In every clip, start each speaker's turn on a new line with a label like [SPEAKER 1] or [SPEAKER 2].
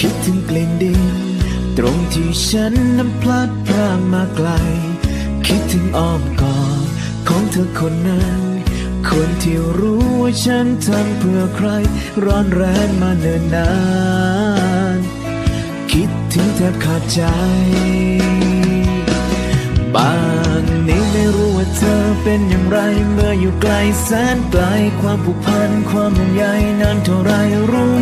[SPEAKER 1] คิดถึงกลิ่นดิน ตรงที่ฉันนั้นพลัดพรากมาไกล คิดถึงอ้อมกอดของเธอคนนั้น คนที่รู้ว่าฉันทำเพื่อใคร ร้อนแรงมาเนิ่นนาน คิดถึงแทบขาดใจ บางนี้ไม่รู้ว่าเธอเป็นอย่างไร เมื่ออยู่ไกลแสนไกลความผูกพันความห่วงใยนานเท่าไรรู้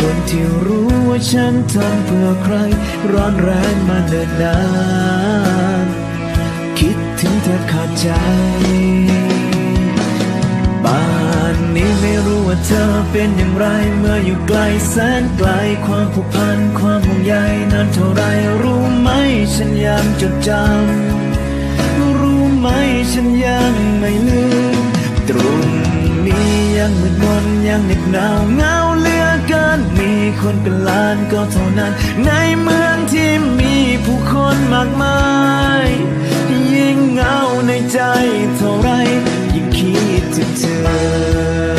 [SPEAKER 1] คนที่รู้ว่าฉันทำเพื่อใคร ร้อนแรงมาเนิ่นนาน คิดถึงแทบขาดใจบ้านนี้ไม่รู้ว่าเธอเป็นอย่างไร เมื่ออยู่ไกลแสนไกลความผูกพันความห่วงใยนานเท่าไรรู้ไหมฉันยังจดจำรู้ไหมฉันยังไม่ลืม ตรงนี้ยังมืดมนยังเหน็บหนาวเงาลืานมีคนเป็นล้านก็เท่านั้น ในเมืองที่มีผู้คนมากมาย ยิ่งเหงาในใจเท่าไรยิ่งคิดถึงเธอ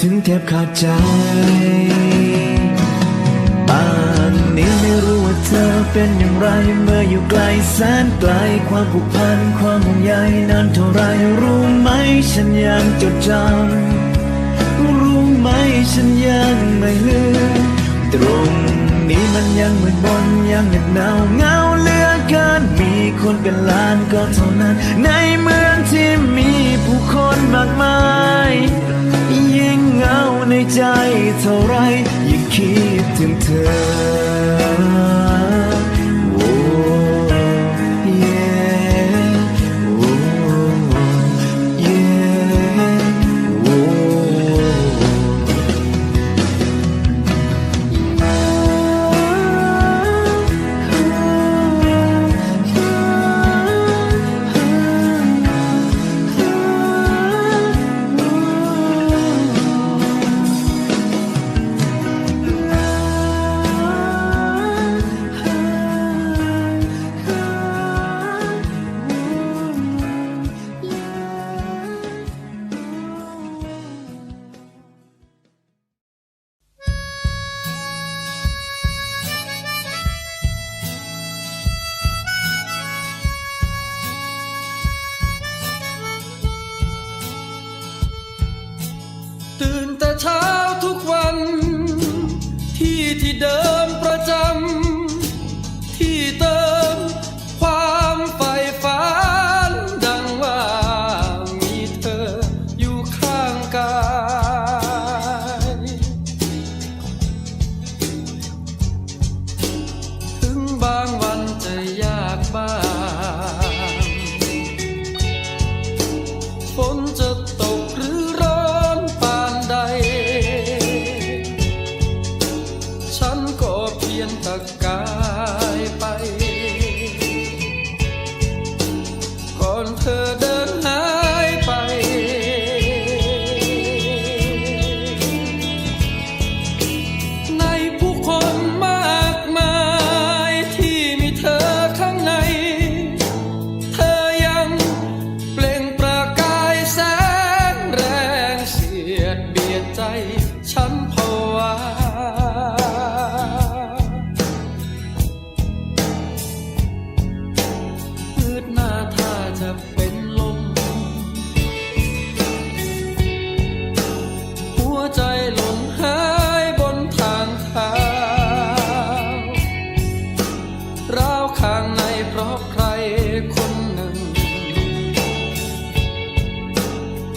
[SPEAKER 1] ถึงแทบขาดใจป่านนี้ไม่รู้ว่าเธอเป็นอย่างไรเมื่ออยู่ไกลแสนไกลความผูกพันความห่วงใยนานเท่าไรรู้ไหมฉันยังจดจำรู้ไหมฉันยังไม่ลืมตรงนี้มันยังเหมืดมนยังเหน็บหนาวเหงาเหลือเกินมีคนเป็นล้านก็เท่านั้น ในเมืองที่มีผู้คนมากมาย ยิ่งเหงาในใจเท่าไรยิ่งคิดถึงเธอ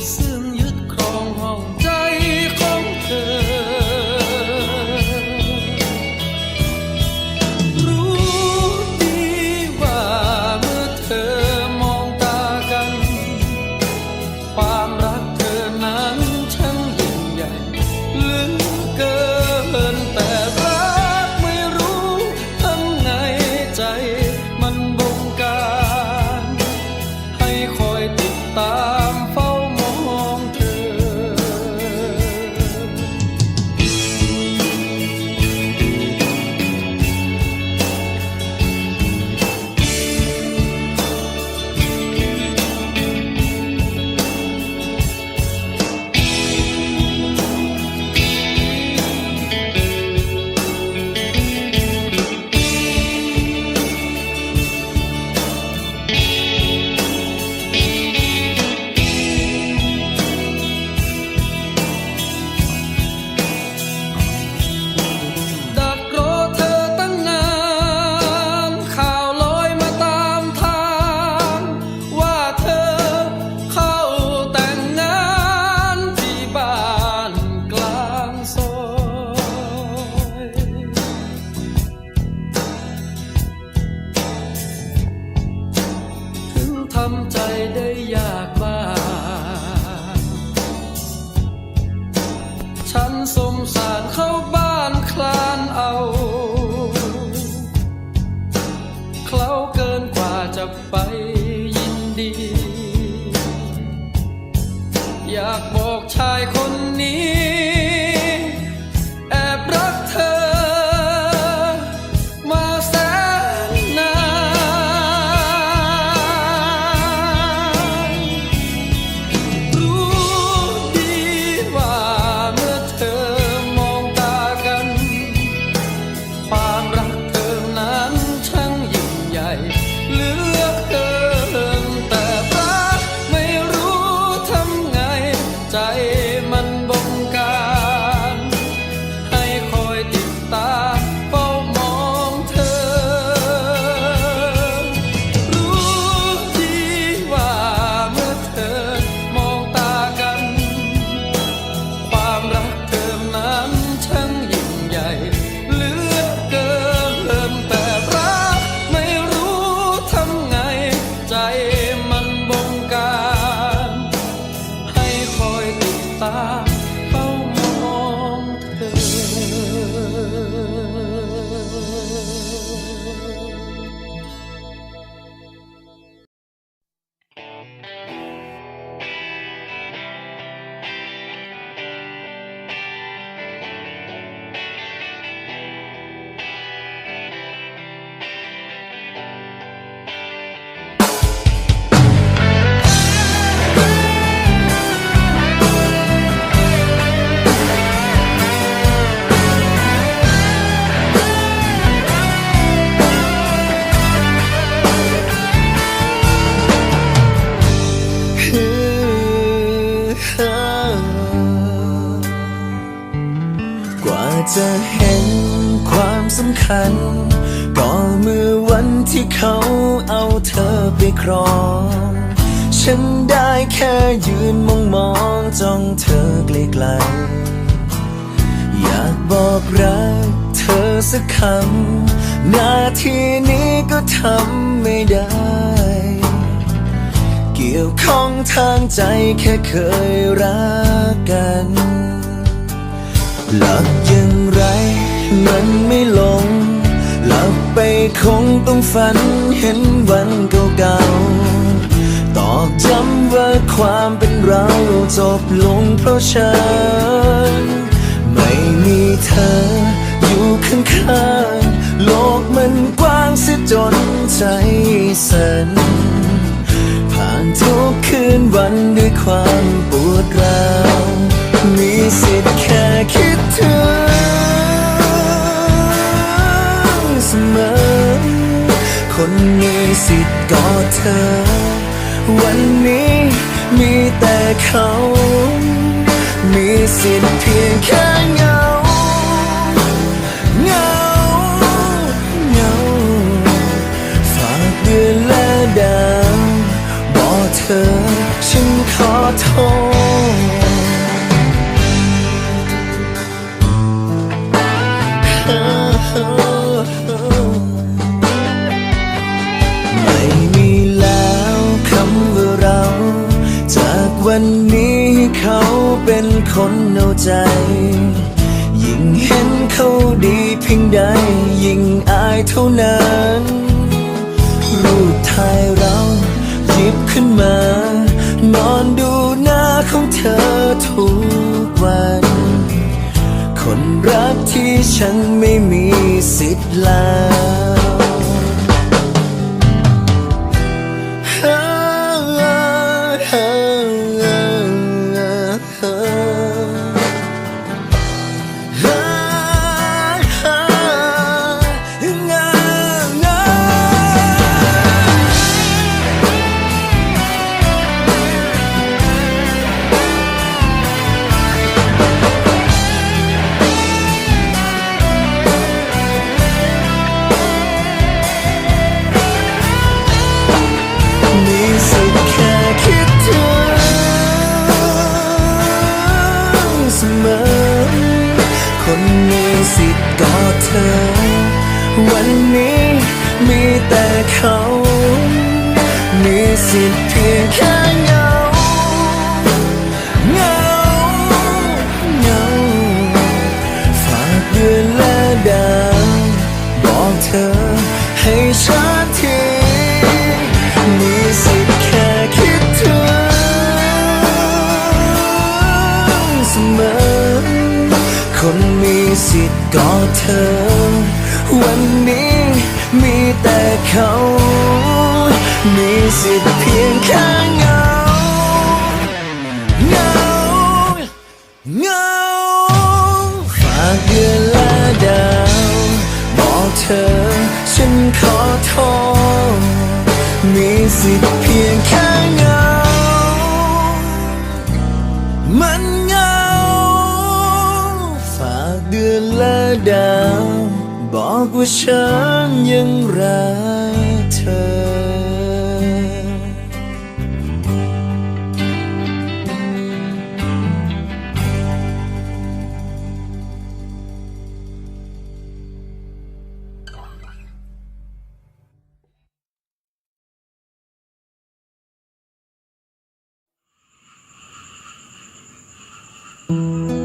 [SPEAKER 2] still ชายคนนี้ กว่าจะ
[SPEAKER 1] เห็นความสำคัญ ก็เมื่อวันที่เขาเอาเธอไปครอง ฉันได้แค่ยืนมองมองจ้องเธอไกลๆอยากบอกรักเธอสักคำนาทีนี้ก็ทำไม่ได้ เกี่ยวข้องทางใจแค่เคยรักกัน หลับอย่างไรมันไม่ลง หลับไปคงต้องฝันเห็นวันเก่าๆตอกย้ำว่าความเป็นเราจบลงเพราะฉัน ไม่มีเธออยู่ข้างๆโลกมันกว้างเสียจนใจสั่นผ่านทุกคืนวันด้วยความปวดร้าว สิทธิ์แค่คิดถึงเสมอ คนมีสิทธิ์กอดเธอ วันนี้มีแต่เขา มีสิทธิ์เพีย คนเอาใจ ยิ่งเห็นเขาดีเพียงใด ยิ่งอายเท่านั้น รูปถ่ายเราหยิบขึ้นมา นอนดูหน้าของเธอทุกวัน คนรักที่ฉันไม่มีสิทธิ์ล้ว ธอ วันนี้มีแต่เขา มีสิทธิ์เพียงข้างเงาเงาเงาฝากเดือนละดาว บอกเธอ ฉันขอโทษ มีสิทธิ์ ดาว บอกว่าฉันยังรักเธอ嗯。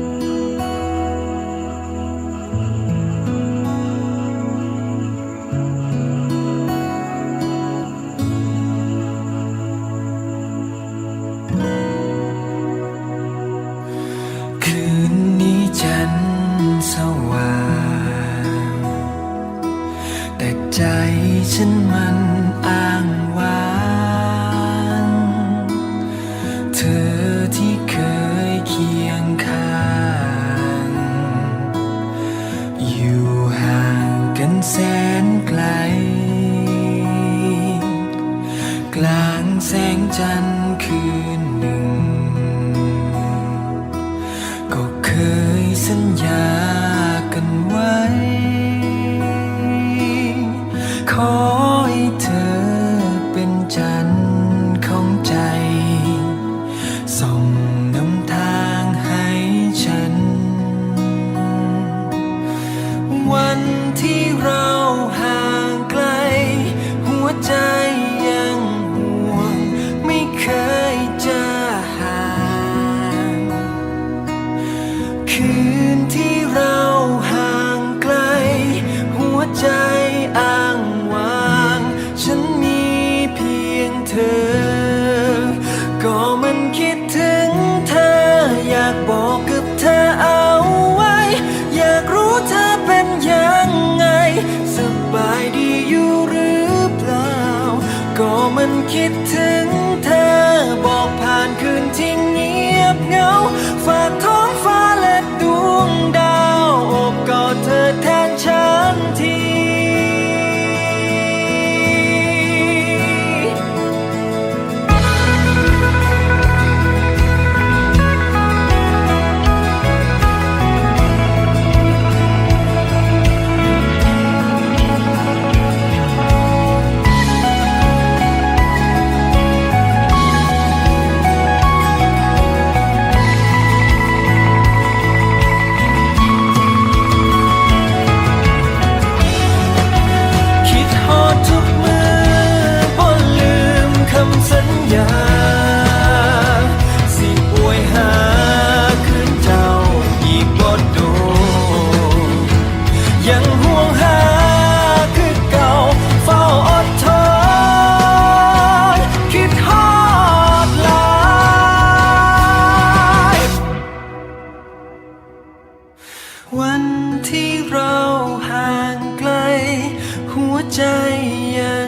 [SPEAKER 1] yeah